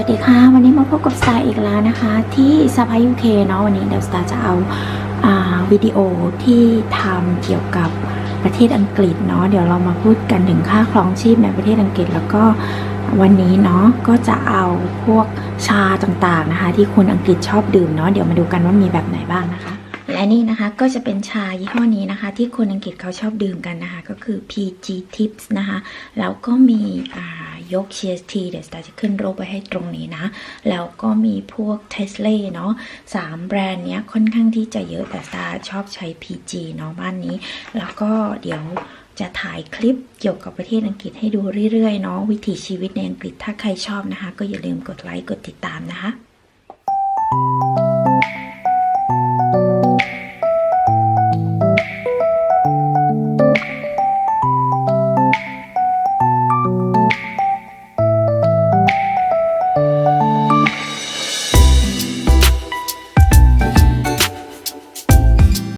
วัสดีค่ะ วันนี้มาพบกับสตาร์อีกแล้วนะคะ ที่ซาพายูเคเนาะวันนี้เดี๋ยวสตาร์จะเอาอาวิดีโอที่ทำเกี่ยวกับประเทศอังกฤษเนาะเดี๋ยวเรามาพูดกันถึงค่าครองชีพในประเทศอังกฤษ แล้วก็วันนี้เนาะก็จะเอาพวกชาต่างๆนะคะ ที่คนอังกฤษชอบดื่มเนาะเดี๋ยวมาดูกันว่ามีแบบไหนบ้างนะคะ และนี่นะคะก็จะเป็นชายี่ห้อนี้นะคะ ที่คนอังกฤษเขาชอบดื่มกันนะคะ ก็คือ PG Tips นะคะแล้วก็มีอ่า ยก CST เดี๋ยวสตาร์จะขึ้นรูปไว้ให้ตรงนี้นะ แล้วก็มีพวก t e s l a เนาะสามแบรนด์เนี้ยค่อนข้างที่จะเยอะแต่สตาร์ชอบใช้ PG เนาะบ้านนี้ แล้วก็เดี๋ยวจะถ่ายคลิปเกี่ยวกับประเทศอังกฤษให้ดูเรื่อยๆเนาะวิถีชีวิตในอังกฤษถ้าใครชอบนะคะ ก็อย่าลืมกดไลค์กดติดตามนะคะ